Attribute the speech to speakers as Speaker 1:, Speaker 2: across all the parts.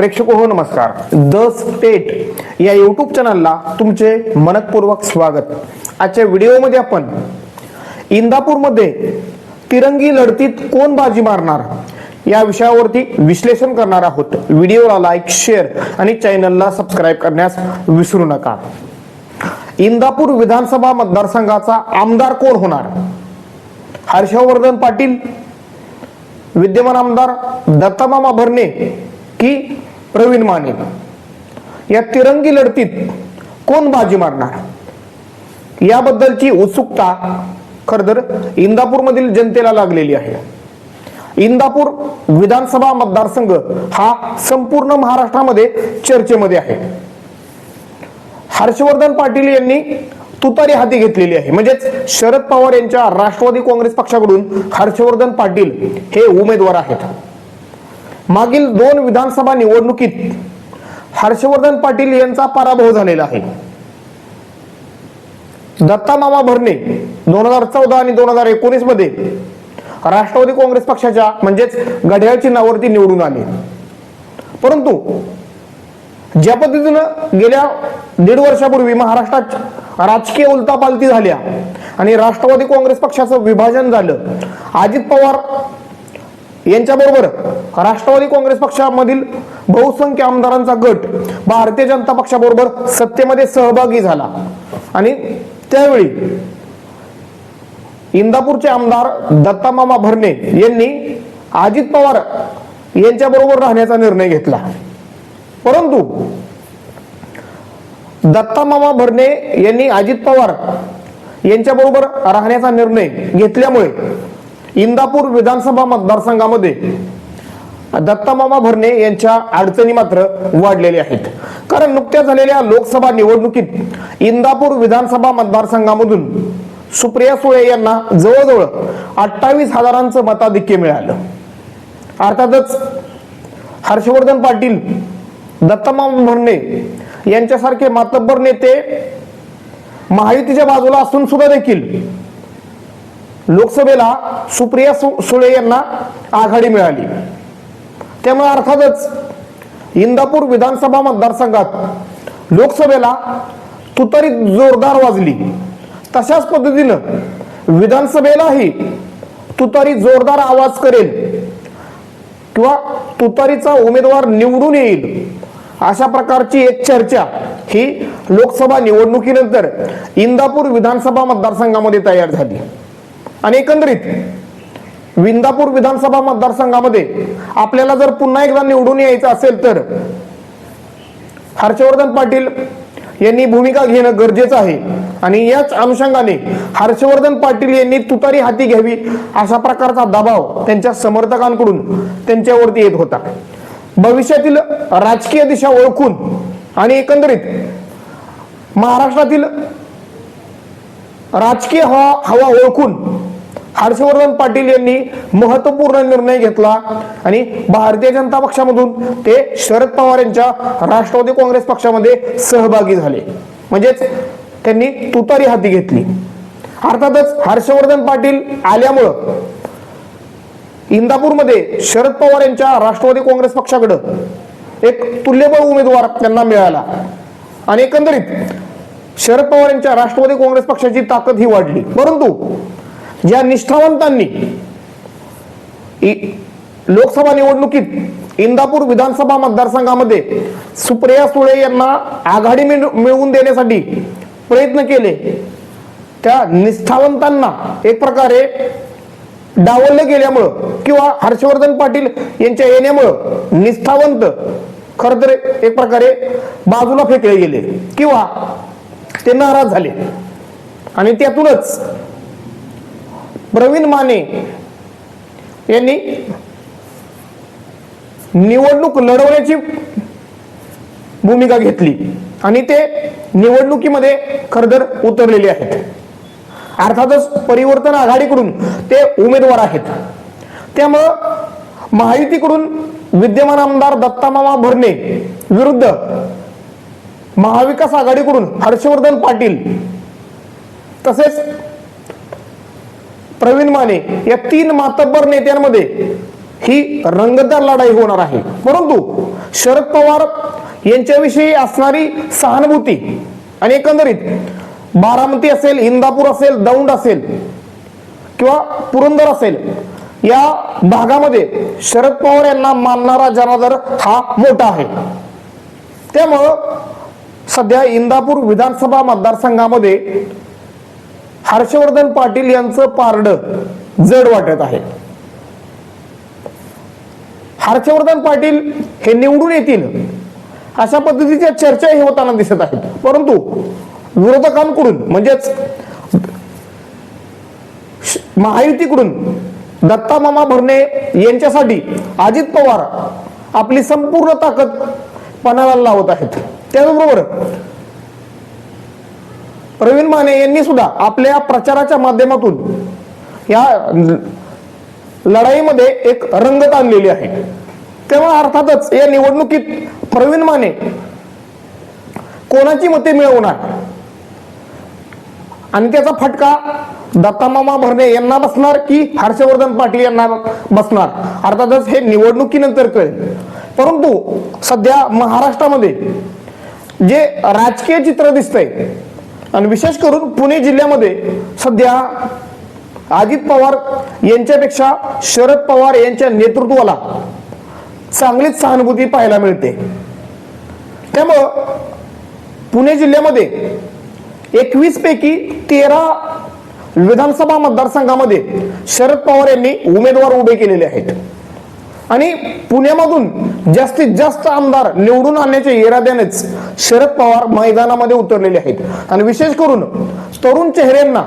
Speaker 1: प्रेक्षक हो नमस्कार. द स्टेट या युट्यूब चॅनलला तुमचे मनपूर्वक स्वागत. आजच्या व्हिडिओमध्ये आपण इंदापूरमध्ये तिरंगी लढतीत कोण बाजी मारणार या विषयावरती विश्लेषण करणार आहोत. व्हिडिओला लाईक शेअर आणि चॅनलला सबस्क्राईब करण्यास विसरू नका. इंदापूर विधानसभा मतदारसंघाचा आमदार कोण होणार? हर्षवर्धन पाटील विद्यमान आमदार दत्तामामा भरणे की प्रवीण माने. या तिरंगी लढतीत कोण बाजी मारणार? याबद्दलची उत्सुकता खरंतर इंदापूरमधील जनतेला लागलेली आहे. इंदापूर विधानसभा मतदारसंघ हा संपूर्ण महाराष्ट्रामध्ये चर्चेमध्ये आहे. हर्षवर्धन पाटील यांनी तुतारी हाती घेतलेली आहे. म्हणजेच शरद पवार यांच्या राष्ट्रवादी काँग्रेस पक्षाकडून हर्षवर्धन पाटील हे उमेदवार आहेत. मागील दोन विधानसभा निवडणुकीत हर्षवर्धन पाटील यांचा पराभव झालेला आहे. दत्ता मामा भरणे दोन हजार चौदा आणि दोन हजार एकोणीसमध्ये राष्ट्रवादी काँग्रेस पक्षाच्या म्हणजेच घड्याळ चिन्हावरती निवडून आले. परंतु ज्या पद्धतीनं गेल्या दीड वर्षापूर्वी महाराष्ट्रात राजकीय उलतापालती झाल्या आणि राष्ट्रवादी काँग्रेस पक्षाचं विभाजन झालं अजित पवार यांच्याबरोबर राष्ट्रवादी काँग्रेस पक्षामधील बहुसंख्य आमदारांचा गट भारतीय जनता पक्षाबरोबर सत्तेमध्ये सहभागी झाला. आणि त्यावेळी इंदापूरचे आमदार दत्तामामा भरणे यांनी अजित पवार यांच्याबरोबर राहण्याचा निर्णय घेतला. परंतु दत्तामामा भरणे यांनी अजित पवार यांच्याबरोबर राहण्याचा निर्णय घेतल्यामुळे इंदापूर विधानसभा मतदारसंघामध्ये दत्तामामा भरणे यांच्या अडचणी मात्र वाढलेल्या आहेत. कारण नुकत्याच झालेल्या लोकसभा निवडणुकीत इंदापूर विधानसभा मतदारसंघामधून सुप्रिया सुळे यांना जवळजवळ अठ्ठावीस हजारांचं मताधिक्य मिळालं. अर्थातच हर्षवर्धन पाटील दत्तामामा भरणे यांच्यासारखे मातब्बर नेते महायुतीच्या बाजूला असून सुद्धा देखील लोकसभेला सुप्रिया सु- सुळे यांना आघाडी मिळाली. त्यामुळे अर्थातच इंदापूर विधानसभा मतदारसंघात लोकसभेला तुतारी जोरदार वाजली. तशाच पद्धतीनं विधानसभेलाही तुतारी जोरदार आवाज करेल किंवा तुतारीचा उमेदवार निवडून येईल अशा प्रकारची एक चर्चा ही लोकसभा निवडणुकीनंतर इंदापूर विधानसभा मतदारसंघामध्ये तयार झाली. आणि एकंदरीत विंदापूर विधानसभा मतदारसंघामध्ये आपल्याला जर पुन्हा एकदा निवडून यायचं असेल तर हर्षवर्धन पाटील यांनी भूमिका घेणं गरजेचं आहे. आणि याच अनुषंगाने हर्षवर्धन पाटील यांनी तुतारी हाती घ्यावी अशा प्रकारचा दबाव त्यांच्या समर्थकांकडून त्यांच्यावरती येत होता. भविष्यातील राजकीय दिशा ओळखून आणि एकंदरीत महाराष्ट्रातील राजकीय हवा हवा ओळखून हर्षवर्धन पाटील यांनी महत्त्वपूर्ण निर्णय घेतला आणि भारतीय जनता पक्षामधून ते शरद पवार यांच्या राष्ट्रवादी काँग्रेस पक्षामध्ये सहभागी झाले. म्हणजेच त्यांनी तुतारी हाती घेतली. अर्थातच हर्षवर्धन पाटील आल्यामुळं इंदापूरमध्ये शरद पवार यांच्या राष्ट्रवादी काँग्रेस पक्षाकडं एक तुल्यबळ उमेदवार त्यांना मिळाला. आणि एकंदरीत शरद पवार यांच्या राष्ट्रवादी काँग्रेस पक्षाची ताकद ही वाढली. परंतु ज्या निष्ठावंतांनी लोकसभा निवडणुकीत इंदापूर विधानसभा मतदारसंघामध्ये सुप्रिया सुळे यांना आघाडी मिळवून देण्यासाठी प्रयत्न केले. त्या निष्ठावंतांना एक प्रकारे डावललं गेल्यामुळं किंवा हर्षवर्धन पाटील यांच्या येण्यामुळं निष्ठावंत खर तर एक प्रकारे बाजूला फेकले गेले किंवा ते नाराज झाले. आणि त्यातूनच प्रवीण माने यांनी निवडणूक लढवण्याची भूमिका घेतली. आणि ते निवडणुकीमध्ये खरदर उतरलेले आहेत. अर्थातच परिवर्तन आघाडीकडून ते उमेदवार आहेत. त्यामुळं महायुतीकडून विद्यमान आमदार दत्तामामा भरणे विरुद्ध महाविकास आघाडीकडून हर्षवर्धन पाटील तसेच प्रवीण माने या तीन मातब्बर नेत्यांमध्ये ही रंगतदार लढाई होणार आहे. परंतु शरद पवार यांच्याविषयी असणारी सहानुभूती आणि एकंदरीत बारामती असेल इंदापूर असेल दौंड असेल किंवा पुरंदर असेल या भागामध्ये शरद पवार यांना मानणारा जनादर हा मोठा आहे. त्यामुळं सध्या इंदापूर विधानसभा मतदारसंघामध्ये हर्षवर्धन पाटील यांचं पारड जड वाटत आहे. हर्षवर्धन पाटील हे निवडून येतील. अशा पद्धतीच्या चर्चाही होताना दिसत आहेत. परंतु विरोधकांकडून म्हणजेच महायुतीकडून दत्ता मामा भरणे यांच्यासाठी अजित पवार आपली संपूर्ण ताकद पणाला लावत आहेत. त्याचबरोबर प्रवीण माने यांनी सुद्धा आपल्या प्रचाराच्या माध्यमातून या लढाईमध्ये एक रंगत आणलेली आहे. तेव्हा अर्थातच या निवडणुकीत प्रवीण माने कोणाची मते मिळवणार? आणि त्याचा फटका दत्तामामा भरणे यांना बसणार की हर्षवर्धन पाटील यांना बसणार? अर्थातच हे निवडणुकीनंतर कळेल. परंतु सध्या महाराष्ट्रामध्ये जे राजकीय चित्र दिसतंय आणि विशेष करून पुणे जिल्ह्यामध्ये सध्या अजित पवार यांच्यापेक्षा शरद पवार यांच्या नेतृत्वाला चांगलीच सहानुभूती पाहायला मिळते. त्यामुळं पुणे जिल्ह्यामध्ये एकवीस पैकी तेरा विधानसभा मतदारसंघामध्ये शरद पवार यांनी उमेदवार उभे केलेले आहेत. आणि पुण्यामधून जास्तीत जास्त आमदार निवडून आणण्याच्या इराद्यानेच शरद पवार मैदानामध्ये उतरलेले आहेत. आणि विशेष करून तरुण चेहऱ्यांना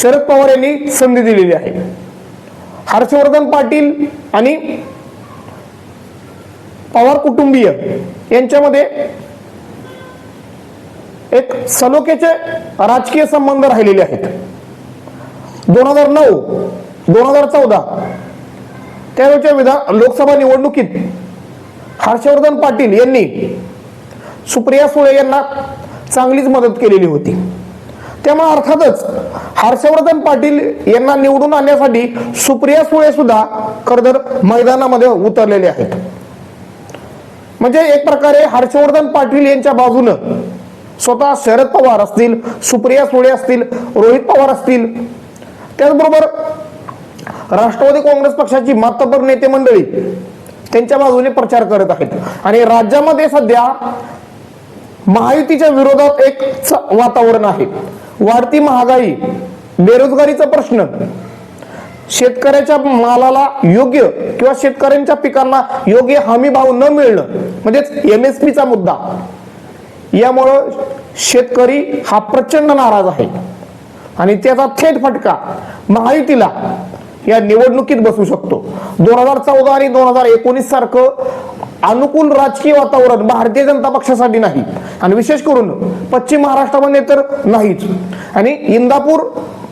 Speaker 1: शरद पवार यांनी संधी दिलेली आहे. हर्षवर्धन पाटील आणि पवार कुटुंबीय यांच्यामध्ये एक सलोख्याचे राजकीय संबंध राहिलेले आहेत. दोन हजार नऊ दोन हजार चौदा त्यावेळच्या विधान लोकसभा निवडणुकीत हर्षवर्धन पाटील यांनी सुप्रिया सुळे यांना चांगलीच मदत केलेली होती. त्यामुळे अर्थातच हर्षवर्धन पाटील यांना निवडून आणण्यासाठी सुप्रिया सुळे सुद्धा खरंतर मैदानामध्ये उतरलेले आहेत. म्हणजे एक प्रकारे हर्षवर्धन पाटील यांच्या बाजूनं स्वतः शरद पवार असतील सुप्रिया सुळे असतील रोहित पवार असतील त्याचबरोबर राष्ट्रवादी काँग्रेस पक्षाची मातबर नेते मंडळी त्यांच्या बाजूने प्रचार करत आहेत. आणि राज्यामध्ये सध्या महायुतीच्या विरोधात एक वातावरण आहे. वाढती महागाई बेरोजगारीचा प्रश्न शेतकऱ्याच्या मालाला योग्य किंवा शेतकऱ्यांच्या पिकांना योग्य हमी भाव न मिळणं म्हणजेच एम एस पीचा मुद्दा. यामुळं शेतकरी हा प्रचंड नाराज आहे. आणि त्याचा थेट फटका महायुतीला या निवडणुकीत बसू शकतो. दोन हजार चौदा आणि दोन हजार एकोणीस सारखं अनुकूल राजकीय वातावरण भारतीय जनता पक्षासाठी नाही. आणि विशेष करून पश्चिम महाराष्ट्रामध्ये तर नाहीच. आणि इंदापूर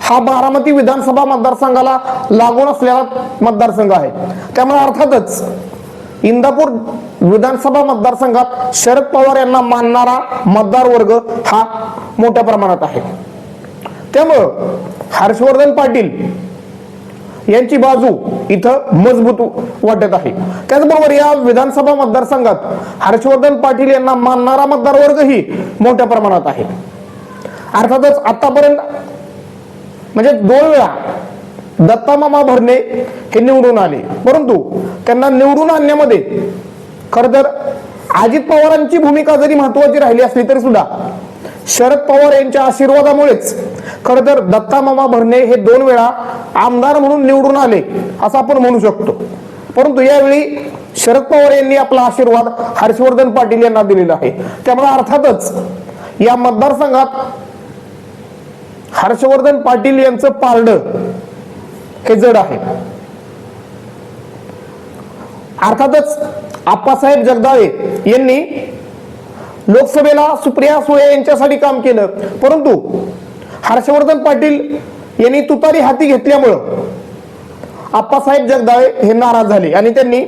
Speaker 1: हा बारामती विधानसभा मतदारसंघाला लागून असलेला मतदारसंघ आहे. त्यामुळे अर्थातच इंदापूर विधानसभा मतदारसंघात शरद पवार यांना मानणारा मतदार वर्ग हा मोठ्या प्रमाणात आहे. त्यामुळं हर्षवर्धन पाटील यांची बाजू इथं मजबूत वाटत आहे. त्याचबरोबर या विधानसभा मतदारसंघात हर्षवर्धन पाटील यांना मानणारा मतदार वर्गही मोठ्या प्रमाणात आहे. अर्थातच आतापर्यंत म्हणजे दोन वेळा दत्ता मामा भरणे हे निवडून आले. परंतु त्यांना निवडून आणण्यामध्ये खर तर अजित पवारांची भूमिका जरी महत्वाची राहिली असली तरी सुद्धा शरद पवार यांच्या आशीर्वादामुळेच. खर तर दत्तामामा भरणे हे दोन वेळा आमदार म्हणून निवडून आले असं आपण म्हणू शकतो. परंतु यावेळी शरद पवार यांनी आपला आशीर्वाद हर्षवर्धन पाटील यांना दिलेला आहे. त्यामुळे अर्थातच या मतदारसंघात हर्षवर्धन पाटील यांचं पारड हे जड आहे. अर्थातच आप्पासाहेब जगदाळे यांनी लोकसभेला सुप्रिया सुळे यांच्यासाठी काम केलं. परंतु हर्षवर्धन पाटील यांनी तुतारी हाती घेतल्यामुळं आप्पासाहेब जगदाळे हे नाराज झाले आणि त्यांनी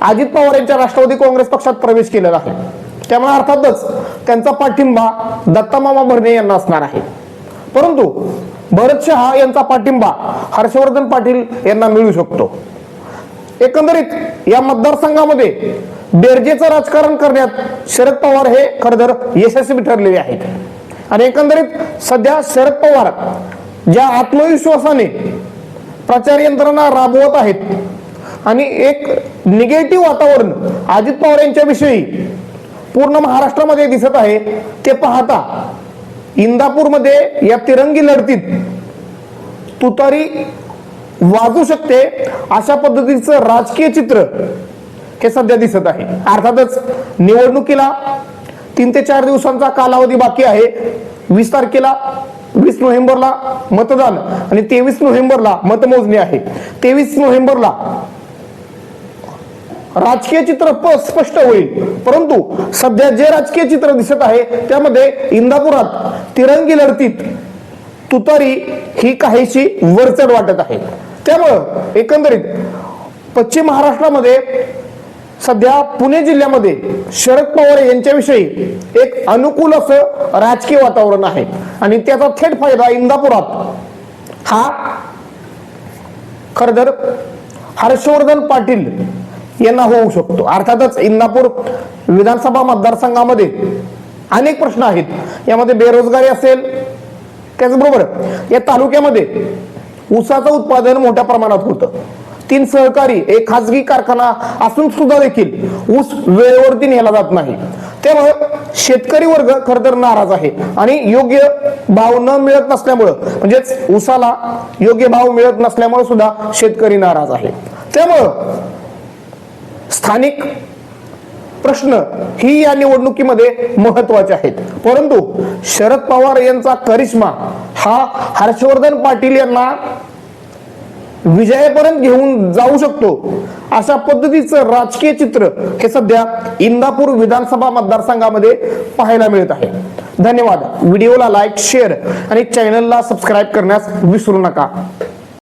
Speaker 1: अजित पवार यांच्या राष्ट्रवादी काँग्रेस पक्षात प्रवेश केलेला आहे. त्यामुळे अर्थातच त्यांचा पाठिंबा दत्तामामा भरणे यांना असणार आहे. परंतु भरत शहा यांचा पाठिंबा हर्षवर्धन पाटील यांना मिळू शकतो. एकंदरीत या मतदारसंघामध्ये बेरजेचं राजकारण करण्यात शरद पवार हे खरं तर यशस्वी ठरलेले आहेत. आणि एकंदरीत सध्या शरद पवार ज्या आत्मविश्वासाने प्रचार यंत्रणा राबवत आहेत आणि एक निगेटिव्ह वातावरण अजित पवार यांच्याविषयी पूर्ण महाराष्ट्रामध्ये दिसत आहे ते पाहता इंदापूरमध्ये या तिरंगी लढतीत तुतारी वाजू शकते अशा पद्धतीचं राजकीय चित्र हे सध्या दिसत आहे. अर्थातच निवडणुकीला तीन ते चार दिवसांचा कालावधी बाकी आहे. वीस तारखेला वीस नोव्हेंबरला मतदान आणि तेवीस नोव्हेंबरला मतमोजणी आहे. तेवीस नोव्हेंबरला राजकीय चित्र प- स्पष्ट होईल. परंतु सध्या जे राजकीय चित्र दिसत आहे त्यामध्ये इंदापुरात तिरंगी लढतीत तुतारी ही काहीशी वरचढ वाटत आहे. त्यामुळं एकंदरीत पश्चिम महाराष्ट्रामध्ये सध्या पुणे जिल्ह्यामध्ये शरद पवार यांच्याविषयी एक अनुकूल असं राजकीय वातावरण आहे. आणि त्याचा थेट फायदा इंदापुरात हा खरं तर हर्षवर्धन पाटील यांना होऊ शकतो. अर्थातच इंदापूर विधानसभा मतदारसंघामध्ये अनेक प्रश्न आहेत. यामध्ये बेरोजगारी असेल त्याचबरोबर या तालुक्यामध्ये ऊसाचं उत्पादन मोठ्या प्रमाणात होतं. तीन सहकारी एक खाजगी कारखाना असून सुद्धा देखील ऊस वेळेवरती नेला जात नाही. त्यामुळे शेतकरी वर्ग खर तर नाराज आहे आणि योग्य भाव न मिळत नसल्यामुळं म्हणजेच ऊसाला योग्य भाव मिळत नसल्यामुळे सुद्धा शेतकरी नाराज आहे. त्यामुळं स्थानिक प्रश्न ही या निवडणुकीमध्ये महत्त्वाचे आहेत. परंतु शरद पवार यांचा करिश्मा हा हर्षवर्धन पाटील यांना विजयापर्यंत घेऊन जाऊ शकतो. अशा पद्धतीचं राजकीय चित्र हे सध्या इंदापूर विधानसभा मतदारसंघामध्ये पाहायला मिळत आहे. धन्यवाद. व्हिडिओला लाईक शेअर आणि चॅनलला सबस्क्राईब करण्यास विसरू नका.